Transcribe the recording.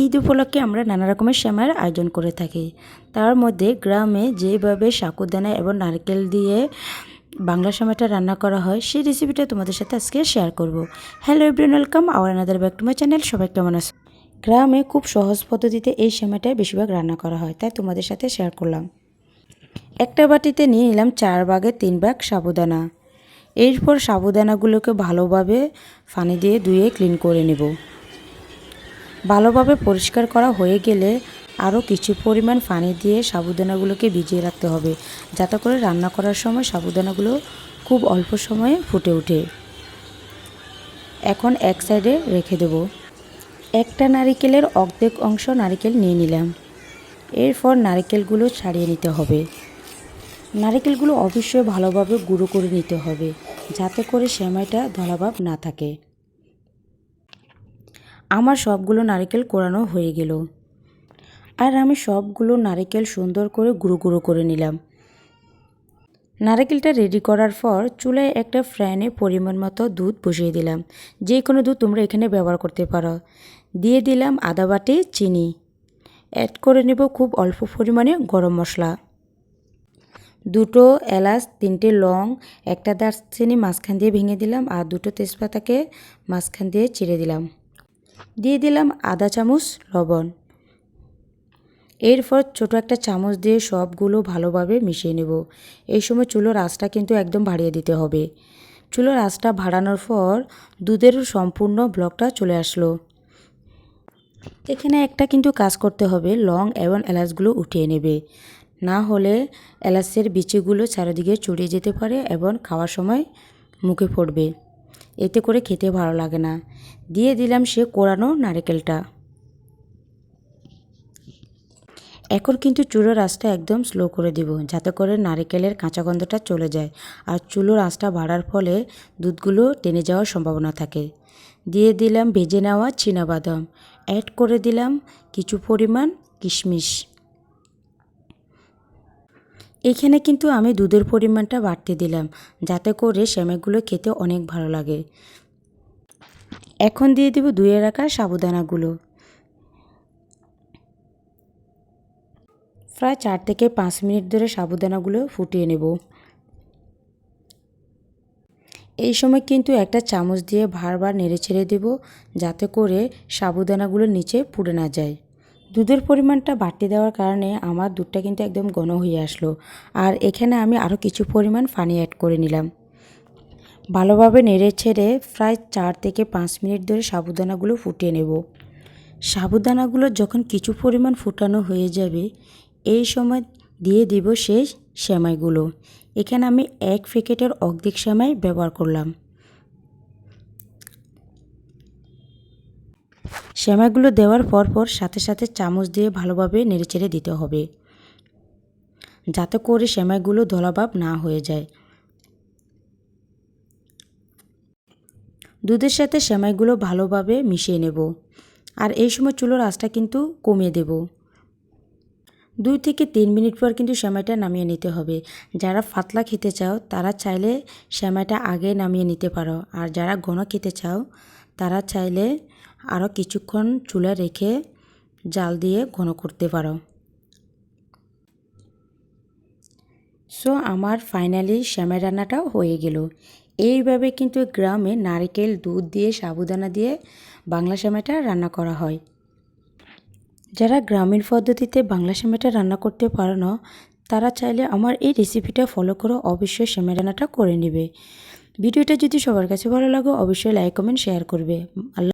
ঈদ উপলক্ষে আমরা নানা রকমের শ্যামার আয়োজন করে থাকি। তার মধ্যে গ্রামে যেভাবে সাকুদানা এবং নারকেল দিয়ে বাংলা শ্যামাটা রান্না করা হয়, সেই রেসিপিটা তোমাদের সাথে আজকে শেয়ার করব। Hello everyone welcome our another back to my channel সবাই কেমন আছে? গ্রামে খুব সহজ পদ্ধতিতে এই শ্যামাটাই বেশিরভাগ রান্না করা হয়, তাই তোমাদের সাথে শেয়ার করলাম। একটা বাটিতে নিয়ে নিলাম চার ভাগে তিন ভাগ সাবুদানা এরপর সাবুদানাগুলোকে ভালোভাবে পানি দিয়ে ধুয়ে ক্লিন করে নেব। ভালোভাবে পরিষ্কার করা হয়ে গেলে আরও কিছু পরিমাণ পানি দিয়ে সাবুদানাগুলোকে ভিজিয়ে রাখতে হবে। যাতে করে রান্না করার সময় সাবুদানাগুলো খুব অল্প সময়ে ফুটে ওঠে। এখন এক সাইডে রেখে দেব। একটা নারিকেলের অর্ধেক অংশ নারিকেল নিয়ে নিলাম। এরপর নারিকেলগুলো ছাড়িয়ে নিতে হবে। নারিকেলগুলো অবশ্যই ভালোভাবে গুঁড়ো করে নিতে হবে, যাতে করে সেমাইটা ধলাভাব না থাকে। আমার সবগুলো নারকেল কোরানো হয়ে গেল। আর আমি সবগুলো নারকেল সুন্দর করে গুঁড়ো গুঁড়ো করে নিলাম। নারকেলটা রেডি করার পর চুলায় একটা ফ্যানে পরিমাণ মতো দুধ বসিয়ে দিলাম। যে কোনো দুধ তোমরা এখানে ব্যবহার করতে পারো। দিয়ে দিলাম আদা বাটি, চিনি। অ্যাড করে নেব খুব অল্প পরিমাণে গরম মশলা। দুটো এলাচ, তিনটে লং, একটা দারচিনি মাঝখান দিয়ে ভেঙে দিলাম আর দুটো তেজপাতাকে মাঝখান দিয়ে চিড়ে দিলাম। দিয়ে দিলাম আধা চামচ, লবণ। এরপর ছোট একটা চামচ দিয়ে সবগুলো ভালোভাবে মিশিয়ে নেব। এই সময় চুলোর আঁচটা কিন্তু একদম বাড়িয়ে দিতে হবে। চুলোর আঁচটা বাড়ানোর পর দুধের সম্পূর্ণ ব্লকটা চলে আসলো। এখানে একটা কিন্তু কাজ করতে হবে, লং এবং এলাচগুলো উঠিয়ে নেবে। না হলে এলাচের বিচিগুলো চারিদিকে চড়িয়ে যেতে পারে এবং খাওয়ার সময় মুখে পড়বে। এতে করে খেতে ভালো লাগে না। দিয়ে দিলাম সে কোরানো নারকেলটা। এখন কিন্তু চুলোর আঁচটা একদম স্লো করে দিব, যাতে করে নারকেলের কাঁচা গন্ধটা চলে যায় আর চুলোর আঁচটা বাড়ার ফলে দুধগুলো টেনে যাওয়ার সম্ভাবনা থাকে। দিয়ে দিলাম ভেজে নেওয়া বাদাম অ্যাড করে দিলাম কিছু পরিমাণ কিশমিশ। এখানে কিন্তু আমি দুধের পরিমাণটা বাড়তে দিলাম, যাতে করে সেমাইগুলো খেতে অনেক ভালো লাগে। এখন দিয়ে দেব দুয়ে রাখা সাবুদানাগুলো। প্রায় চার থেকে পাঁচ মিনিট ধরে সাবুদানাগুলো ফুটিয়ে নেব। এই সময় কিন্তু একটা চামচ দিয়ে বারবার নেড়ে ছেড়ে দেব, যাতে করে সাবুদানাগুলো নিচে পুড়ে না যায়। দুধের পরিমাণটা বাড়তে দেওয়ার কারণে আমার দুধটা কিন্তু একদম ঘন হয়ে আসলো। আর এখানে আমি আরও কিছু পরিমাণ পানি অ্যাড করে নিলাম। ভালোভাবে নেড়ে ছেড়ে প্রায় চার থেকে পাঁচ মিনিট ধরে সাবুদানাগুলো ফুটিয়ে নেব। সাবুদানাগুলো যখন কিছু পরিমাণ ফুটানো হয়ে যাবে, এই সময় দিয়ে দিব সেই সেমাইগুলো। এখানে আমি এক প্যাকেটের অর্ধেক সেমাই ব্যবহার করলাম। সেমাইগুলো দেওয়ার পর পর সাথে সাথে চামচ দিয়ে ভালোভাবে নেড়েচেড়ে দিতে হবে। যাতে করে সেমাইগুলো ধলাভাব না হয়ে যায়। দুধের সাথে শ্যামাইগুলো ভালোভাবে মিশিয়ে নেব। আর এই সময় চুলোর আঁচটা কিন্তু কমিয়ে দেব। দুই থেকে তিন মিনিট পর কিন্তু সেমাইটা নামিয়ে নিতে হবে। যারা ফাতলা খেতে চাও, তারা চাইলে সেমাইটা আগে নামিয়ে নিতে পারো। আর যারা ঘন খেতে চাও, তারা চাইলে আরও কিছুক্ষণ চুলা রেখে জাল দিয়ে ঘন করতে পারো। সো আমার ফাইনালি শ্যামাই রান্নাটাও হয়ে গেল। এইভাবে কিন্তু গ্রামে নারকেল দুধ দিয়ে, সাবুদানা দিয়ে বাংলা শ্যামাইটা রান্না করা হয়। যারা গ্রামীণ পদ্ধতিতে বাংলা সেমেটা রান্না করতে পারো না, তারা চাইলে আমার এই রেসিপিটা ফলো করে অবশ্যই সেমে রান্নাটা করে নেবে। ভিডিওটা যদি সবার কাছে ভালো লাগে, অবশ্যই লাইক কমেন্ট শেয়ার করবে। আল্লাহ